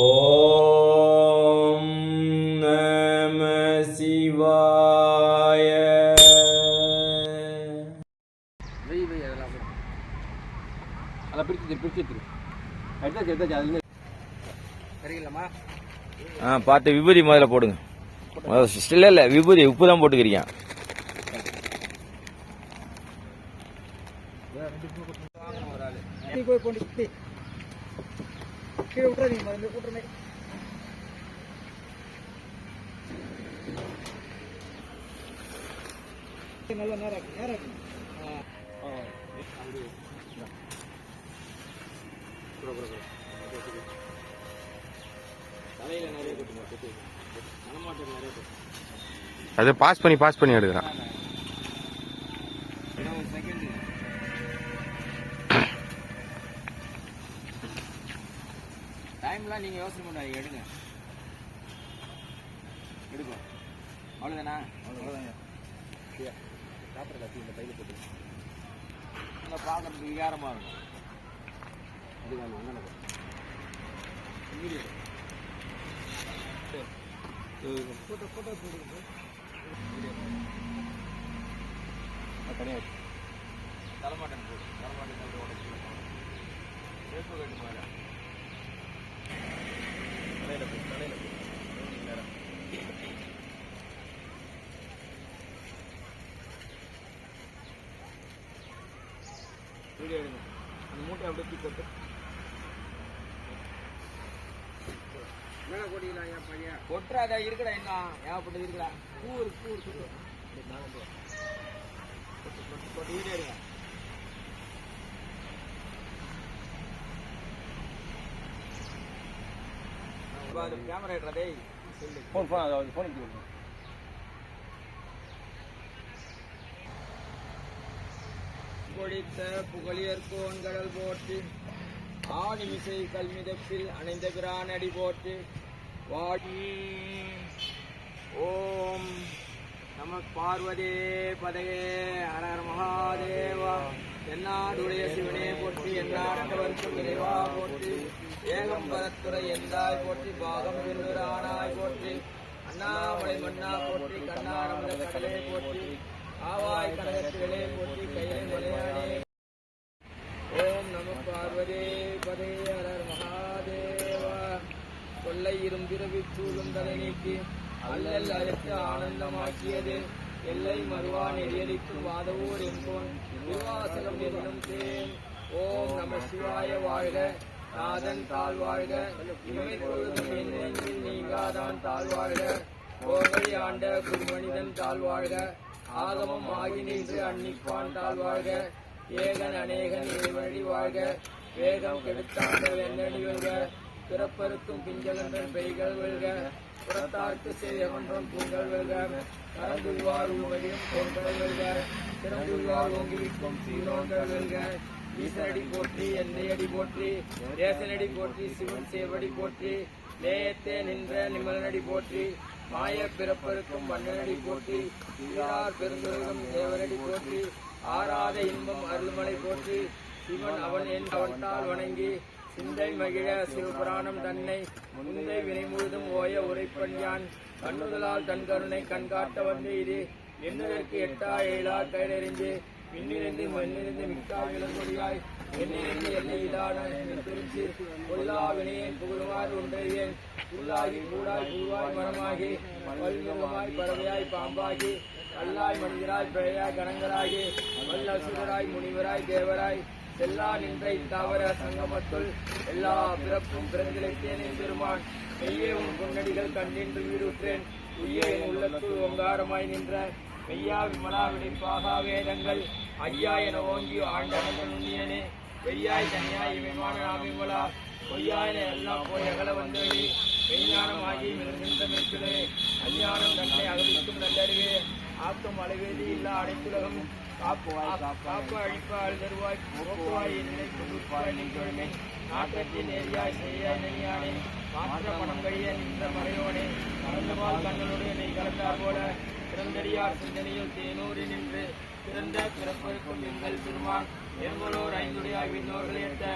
ஓம் நம சிவாய வெய் வெய் அதெல்லாம். அதை பிரிச்சு திரு எடுத்தாச்சு எடுத்தாச்சு அதுலேருந்து சரிங்களம்மா ஆ பார்த்து விபூதி முதல்ல போடுங்க. முதல்ல இல்லை இல்லை விபூதி உப்பு தான் போட்டுக்கிறீங்க நல்ல நேரம் ஆக்கு, நேரம் ஆக்கு. தலையில் நிறைய கொட்டுமா கொட்டு மனமாட்டம் நிறைய கொட்டு அதை பாஸ் பண்ணி பாஸ் பண்ணி எடுக்கிறான். இன்னும் ஒரு செகண்ட் டைம்லாம் நீங்கள் யோசனை பண்ணாதீங்க எடுங்க. எடுக்கும் அவ்வளோதானா அவ்வளோதாங்க சாப்பிட்ற கத்தி இந்த கையில் போட்டு. நல்லா பார்க்கறதுக்கு விகாரமாக இருக்கும். அதுக்கான அண்ணனை இமீடியட் ஃபோட்டோ ஃபோட்டோ போடுங்க கிடையாது தலைமாட்டன் போடு தலைமாட்டன் போட்டு உடச்சு வேப்ப கட்டு மேலே தலையில் போடு தலையில் போடு வீடியோ எடுங்க அந்த மூட்டை அப்படியே தூக்கி போட்டு மேலே கொடிக்கலாம் என் பையன் கொட்டுறாதா இருக்கடா என்ன ஏகப்பட்டது இருக்கடா பூ இருக்கு பூ இருக்கு நாங்கள் போட்டு போட்டு போட்டு வீடியோ எடுங்க அது கேமரா எடுறா டேய் ஃபோன் ஃபோன் அதாவது ஃபோன் எடுத்து கொடித்த புகழியர்கோன் கடல் போற்றி ஆணிமிசை கல்மிதப்பில் அணைந்த பிரானடி போற்றி வாடி. ஓம் நம பார்வதே பதையே ஹரஹர மகாதேவா. என்னாடுடைய சிவனே போற்றி என்னாடவர்க்கும் இறைவா போற்றி ஏகம்பரத்துறை எந்தாய் போற்றி பாகம் பெருரானாய் போற்றி அண்ணாமலை மன்னா போற்றி கண்ணாரமல கடலே போற்றி ஆவாய் கனகத்திலே சூழும் தலை அல்லல் அழைத்து ஆனந்தமாக்கியது. எல்லை மறுவா நெறியடிக்கும் வாதவூர் என்போன். திருவாசகம் என்னும் தேன். ஓம் நம சிவாய வாழ்க. நாதன் தாழ்வாழ்க இமை பொழுதும் என் நெஞ்சில் நீங்காதான் தாழ்வாழ்க கோவை ஆண்ட குருமனிதன் தாழ்வாழ்க ஆகமம் ஆகி நின்று அன்னிப்பான் தாழ்வாழ்க ஏகன் அநேகன் இறைவழி வாழ்க. வேகம் கெடுத்தாண்ட வெண்ணடி வெல்க பிறப்பருக்கும் பிஞ்சகன்றன் பெய்கள் வெல்க புறத்தார்க்கு செய்யகன்றம் பொங்கல் வெல்க கரந்துள்வார் உமதியும் பொங்கல் வெல்க திறந்துள்வார் ஓங்குவிக்கும் சீரோங்கள் வெல்க. ஈசனடி போற்றி எந்தையடி போற்றி தேசனடி போற்றி சிவன் சேவடி போற்றி நேயத்தே நின்ற நிமலனடி போற்றி மாய பிறப்பருக்கும் மன்னனடி போற்றி ஈரார் பெருந்துலகம் தேவனடி போற்றி ஆராத இன்பம் அருள்மலை போற்றி சிவன் அவன் என் அவன்தால் வணங்கி சிந்தை மகிழ சிவபுராணம் தன்னை முந்தை வினை முழுதும் ஓய உரைப்பன் யான். கண்ணுதலால் தன் கருணை கண்காட்ட வந்து இது. எண்ணுதற்கு எட்டா ஏழா கையறிந்து மின்னிருந்து மண்ணிருந்து மிக்கா விலங்கொடியாய் என்னிலிருந்து எல்லை இடான பிரித்து கொல்லா வினையை புகழுமாறு உண்டறியேன் உள்ளாகி கூடாய் பூவாய் மரமாகி. வல்முகமாய் பறவையாய் பாம்பாகி. கல்லாய் மனிதராய் பிழையாய் கணங்கராகி வல்லசுரராய் முனிவராய் தேவராய். எல்லா நின்ற இத்தாவர சங்கமத்துள் எல்லா பிறப்பும் பிறந்திழைத்தேன் பெருமான் மெய்யே உன் பொன்னடிகள் கண்டின்று வீடுற்றேன் உய்யே என் உள்ளத்துள் ஓங்காரமாய் நின்ற மெய்யா விமலா விடைப்பாகா வேதங்கள் ஐயா என ஓங்கி ஆண்டவன் நுண்ணியனே வெய்யாய் தனியாய் விமான நாமிமலா பொய்யாயன எல்லாம் போய் அகல வந்தவழி மெய்ஞானமாகி மிருகின்ற மெய்க்குலே அஞ்ஞானம் தன்னை அகலிக்கும் நல்லறிவே ஆக்கும் அளவேதி இல்லா அனைத்துலகம் காப்பு அழிப்பாள் தருவாய் போக்குவாய் என்னை கொடுப்பாய் நாட்டத்தின் நெறியாய் செய்யாய் நெறியானே மாற்ற பணம் கழிய நின்ற மறையோனே கலந்தவாள் கண்ணனுடைய நெய் கலந்தார் போல பிறந்தடியார் சிந்தனையில் தேனூரி நின்று பிறந்த பிறப்பருக்கும் எங்கள் பெருமான் எங்களோர் ஐந்துடையாய் விண்ணோர்கள் ஏற்ற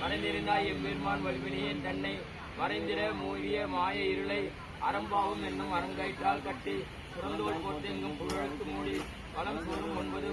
மறைந்திருந்தாய் எம்பெருமான் வலிவினையேன் தன்னை மறைந்திட மூடிய மாய இருளை அறம்பாவும் என்னும் அரங்கயிற்றால் கட்டி புறந்தோல் போட்டெங்கும் புகழுக்கு மூடி வளம் சோறும் ஒன்பது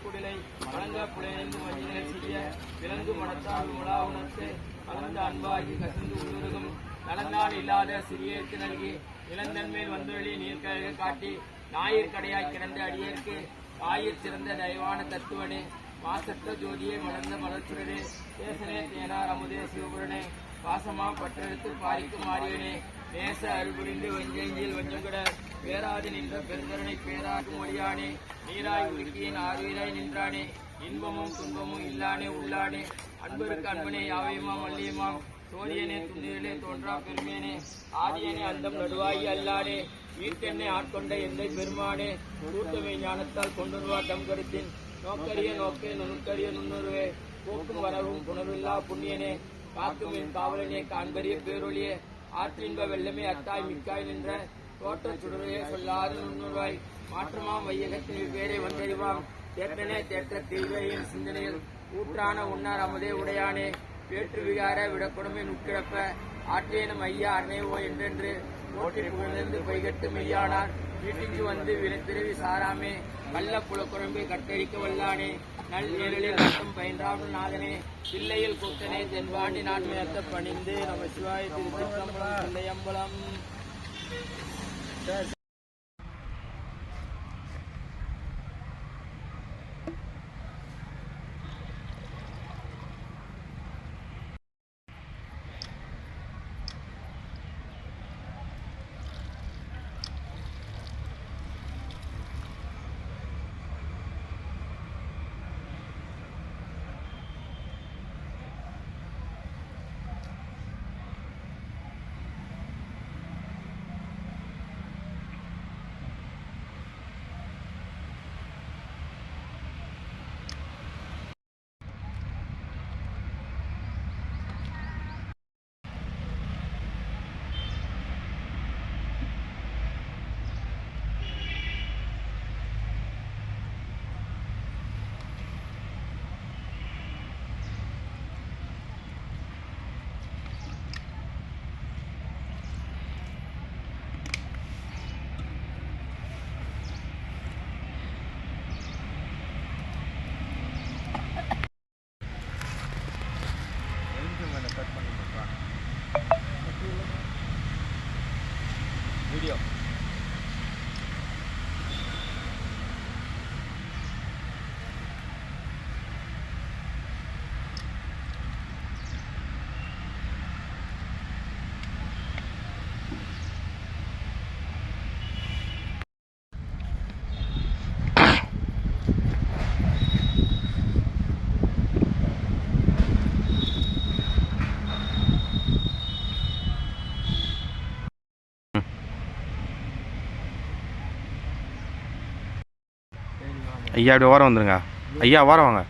குடிலை வழங்க புலையெங்கும் வஞ்சினர் செய்ய விலங்கு மனத்தால் உலா உணர்த்து கலந்த அன்பாகி கசிந்து உள்ளுருகும் நலந்தான் இல்லாத சிறியேற்கு நல்கி இளந்தன்மேல் வந்துள்ளி நீர்க்கழக காட்டி ஞாயிற் கடையாய் கிடந்த அடியேற்கு ஆயிற் சிறந்த தயவான தத்துவனே மாசற்ற ஜோதியை மலர்ந்த மலர்ச்சுடனே தேசனே தேனார் அமுதே சிவபுரனே பாசமா பற்றெடுத்து பாரிக்கும் ஆரியனே நேச அருள்புரிந்து வஞ்செஞ்சில் வஞ்சங்குட பேராது நின்ற பெருந்தரனை பேராக்கும் ஒளியானே நீராய் உருக்கியின் ஆறுயிராய் நின்றானே. இன்பமும் துன்பமும் இல்லானே உள்ளானே. அன்பருக்கு அன்பனே யாவையுமா வல்லியுமாம் சோரியனே துணியிலே தோன்றா பெருமேனே. ஆதியனே அந்தம் நடுவாயி அல்லானே. வீட்டெண்ணை ஆட்கொண்ட எந்தை பெருமானே. கூட்டமை ஞானத்தால் கொண்டுருவா தம் கருத்தின் நோக்கரிய நோக்கே நுணுக்கரிய நுண்ணுருவே. போக்கும் வரவும் புணர்வில்லா புண்ணியனே. காக்கும் என் காவலனே காண்பரிய பேரொழியே. ஆற்றின்ப வெள்ளமே அத்தாய் மிக்காய் நின்ற. தோற்றச் சுடரையே சொல்லாது நுண்ணுருவாய் மாற்றமாம் வையகத்தில் பேரை வந்தறிவாம். தேற்றனே தேற்ற தீர்வையின் சிந்தனையில் ஊற்றான உன்னார் அமுதே உடையானே. வேற்று விகார விடக்கொடுமை நுக்கிழப்ப ஆற்றேனும் ஐயா அன்னைவோ என்றென்று ஓட்டில் புகழ்ந்து பைகட்டு மெய்யானார். வீட்டுக்கு வந்து வினைப்பிறவி சாராமே. கள்ள குலக்குழம்பு கட்டழிக்க வல்லானே. நல் ஏழில் மட்டும் பயின்றாமல் நாதனே. பிள்ளையில் கூட்டனே தென்பாண்டி நான் மேத்த பணிந்து நம்ம சிவாய திருத்தம்பலம் பிள்ளையம்பலம் does. ஐயா அப்படி ஓரம் வந்துருங்க. ஐயா ஓரம் வாங்க.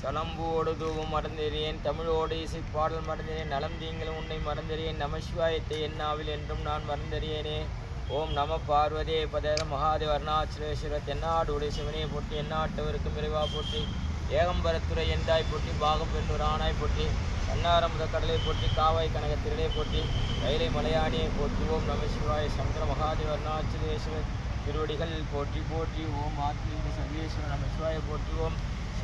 சலம்போடு தூவும் மறந்தெறியேன். தமிழோடு இசை பாடல் மறந்தேன். நலம் தீங்களும் உன்னை மறந்தறியேன். நமசிவாயத்தை என்னாவில் என்றும் நான் மறந்தறியேனே. ஓம் நம பார்வதே பதர மகாதேவ அருணாச்சலேஸ்வர தென்னாடுடைய சிவனையை போற்றி எந்நாட்டவருக்கும் விரைவா போற்றி ஏகம்பரத்துறை எந்தாய் போற்றி பாகம் பெண்ணூர் ஆனாய் போற்றி கண்ணாரமுத கடலை போற்றி காவாய் கனகத்திரளை போற்றி கைலை மலையாணியை போற்றி ஓம் நம சிவாய சங்கர மகாதேவ அருணாச்சலேஸ்வரர். திருவடிகள் போற்றி போற்றி ஓம் ஆத்மீக சர்வேஸ்வரர் நம சிவாய போற்றி ஓம்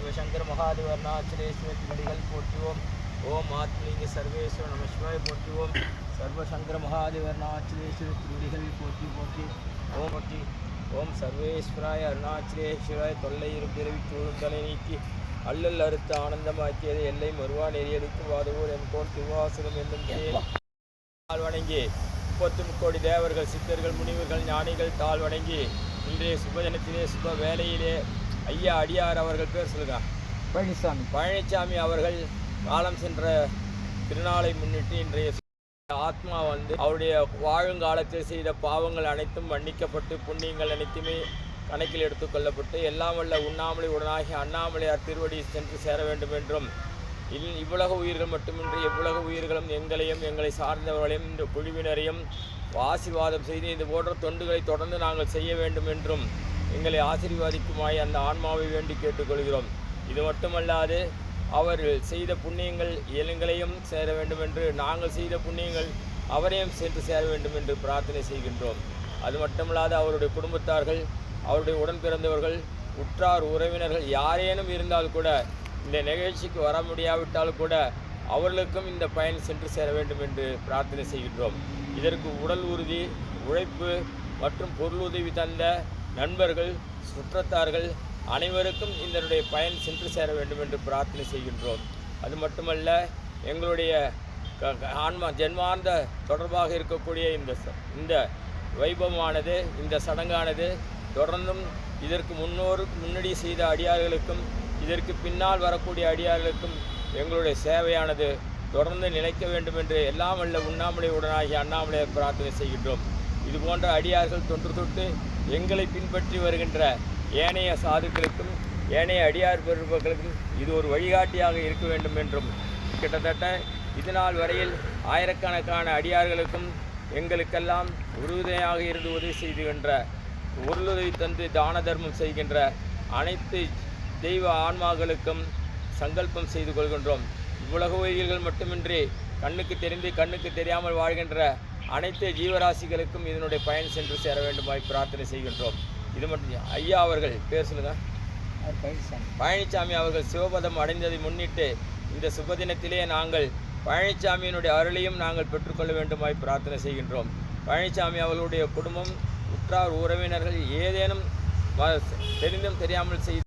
சிவசங்கர் மகாதேவ அருணாச்சலேஸ்வர திருவடிகள் போற்றுவோம். ஓம் ஓம் ஆத்மீக சர்வேஸ்வர நம சிவாய போற்றி சர்வசங்கர மகாதேவ அருணாச்சலேஸ்வர திருவடிகள் போற்றி போற்றி. ஓம் போற்றி ஓம் சர்வேஸ்வராய அருணாச்சலேஸ்வராய் தொல்லை இருப்பிறவி சூழும் தலை நீக்கி அல்லல் அறுத்த ஆனந்தமாக்கியது எல்லை மறுவா நெறியடித்து வாதுவோர் என் கோன் திருவாசகம் என்னும் தாழ் வணங்கி முப்பத்து முக்கோடி தேவர்கள் சித்தர்கள் முனிவர்கள் ஞானிகள் தாழ் வணங்கி இன்றைய சுபதினத்திலே சுப வேலையிலே ஐயா அடியார் அவர்கள் பேர் சொல்லுங்க. பழனிசாமி. பழனிசாமி அவர்கள் காலம் சென்ற திருநாளை முன்னிட்டு இன்றைய ஆத்மா வந்து அவருடைய வாழுங்காலத்தில் செய்த பாவங்கள் அனைத்தும் மன்னிக்கப்பட்டு புண்ணியங்கள் அனைத்துமே கணக்கில் எடுத்துக்கொள்ளப்பட்டு எல்லாம் வல்ல உண்ணாமலை உடனாகி அண்ணாமலையார் திருவடி சென்று சேர வேண்டும் என்றும் இல் இவ்வுலக உயிர்கள் மட்டுமின்றி எவ்வுலக உயிர்களும் எங்களையும் எங்களை சார்ந்தவர்களையும் இந்த குழுவினரையும் ஆசீர்வாதம் செய்து இது போன்ற தொண்டுகளை தொடர்ந்து நாங்கள் செய்ய வேண்டும் என்றும் எங்களை ஆசீர்வாதிக்குமாய் அந்த ஆன்மாவை வேண்டி கேட்டுக்கொள்கிறோம். இது மட்டுமல்லாது அவர் செய்த புண்ணியங்கள் எலுங்களையும் சேர வேண்டும் என்று நாங்கள் செய்த புண்ணியங்கள் அவரையும் சென்று சேர வேண்டும் என்று பிரார்த்தனை செய்கின்றோம். அது மட்டுமல்லாது அவருடைய குடும்பத்தார்கள் அவருடைய உடன் பிறந்தவர்கள் உற்றார் உறவினர்கள் யாரேனும் இருந்தால் கூட இந்த நிகழ்ச்சிக்கு வர முடியாவிட்டால் கூட அவர்களுக்கும் இந்த பயன் சென்று சேர வேண்டும் என்று பிரார்த்தனை செய்கின்றோம். இதற்கு உடல் உறுதி உழைப்பு மற்றும் பொருளுதவி தந்த நண்பர்கள் சுற்றத்தார்கள் அனைவருக்கும் இதனுடைய பயன் சென்று சேர வேண்டும் என்று பிரார்த்தனை செய்கின்றோம். அது மட்டுமல்ல எங்களுடைய க- ஆன்மா ஜென்மார்ந்த தொடர்பாக இருக்கக்கூடிய இந்த இந்த வைபவமானது இந்த சடங்கானது தொடர்ந்தும் இதற்கு முன்னோர் முன்னாடி செய்த அடியார்களுக்கும் இதற்கு பின்னால் வரக்கூடிய அடியார்களுக்கும் எங்களுடைய சேவையானது தொடர்ந்து நிலைக்க வேண்டும் என்று எல்லாம் அல்ல உண்ணாமலை உடனாகி அண்ணாமலையை பிரார்த்தனை செய்கின்றோம். இது போன்ற அடியார்கள் தொன்று தொட்டு எங்களை பின்பற்றி வருகின்ற ஏனைய சாதுக்களுக்கும் ஏனைய அடியார் பெருமக்களுக்கும் இது ஒரு வழிகாட்டியாக இருக்க வேண்டும் என்றும் கிட்டத்தட்ட இதுநாள் வரையில் ஆயிரக்கணக்கான அடியார்களுக்கும் எங்களுக்கெல்லாம் உறுதுணையாக இருந்து உதவி செய்துகின்ற உருளுதவி தந்து தான தர்மம் செய்கின்ற அனைத்து தெய்வ ஆன்மாக்களுக்கும் சங்கல்பம் செய்து கொள்கின்றோம். இவ்வுலக உயிர்கள் மட்டுமின்றி கண்ணுக்கு தெரிந்து கண்ணுக்கு தெரியாமல் வாழ்கின்ற அனைத்து ஜீவராசிகளுக்கும் இதனுடைய பயன் சென்று சேர வேண்டுமாய் பிரார்த்தனை செய்கின்றோம். இது மட்டும் ஐயா அவர்கள் பேர் சொல்லுங்க. அவர் பழனிசாமி அவர்கள் சிவபதம் அடைந்ததை முன்னிட்டு இந்த சுபதினத்திலே நாங்கள் பழனிசாமியினுடைய அருளையும் நாங்கள் பெற்றுக்கொள்ள வேண்டுமாய் பிரார்த்தனை செய்கின்றோம். பழனிசாமி அவர்களுடைய குடும்பம் உற்றார் உறவினர்கள் ஏதேனும் தெரிந்தும் தெரியாமல் செய்து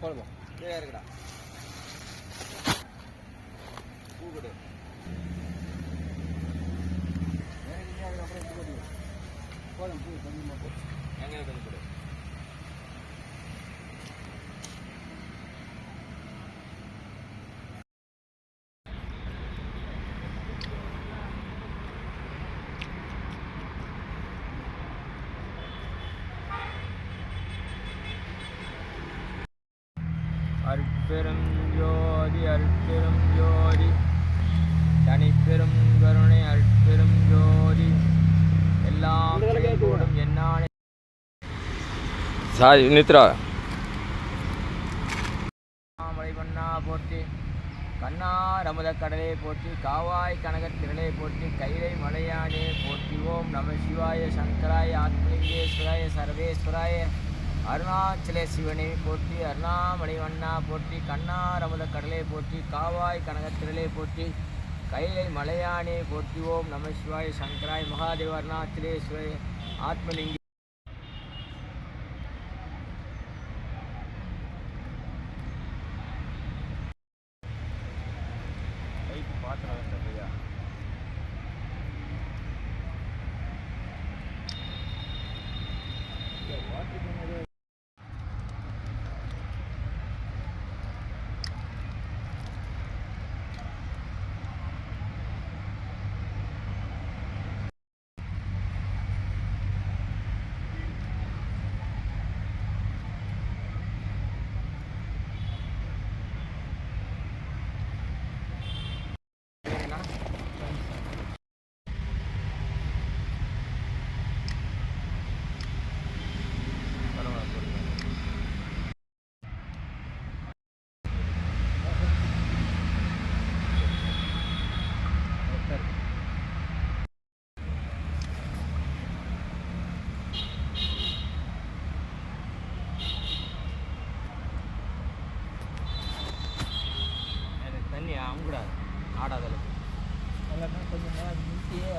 போடுவோம் கீழே இருக்குடா பூ கொடு போதும் பூ கொஞ்சமாக போதும் எங்கே கொஞ்சம் கொடு அருட்பெரும் ஜோதி அருட்பெரும் ஜோ தனிப்பெரும் கருணை அருட்பெரும் ஜோதி எல்லாம் கூடும் என்னானே சாரி நித்ரா. மாமலை பண்ணா போற்றி கண்ணா ரமத கடலே போற்றி காவாய் கனகத் திரளே போற்றி கைலை மலையானே போற்றி ஓம் நம சிவாய சங்கராய ஆத்மலிங்கேஸ்வராய சர்வேஸ்வராய அருணாச்சல சிவனை போற்றி அருணாமலை வண்ணா போற்றி கண்ணா ரமத கடலை போற்றி காவாய் கனகத் திரளை போற்றி கைலை மலையானே போற்றி ஓம் நம சிவாய சங்கராய மகாதேவ அருணாச்சலேஸ்வரே ஆத்மலிங்க அங்குடாது ஆடாத அளவுக்கு கொஞ்சம் நேரம் நிறுத்தியே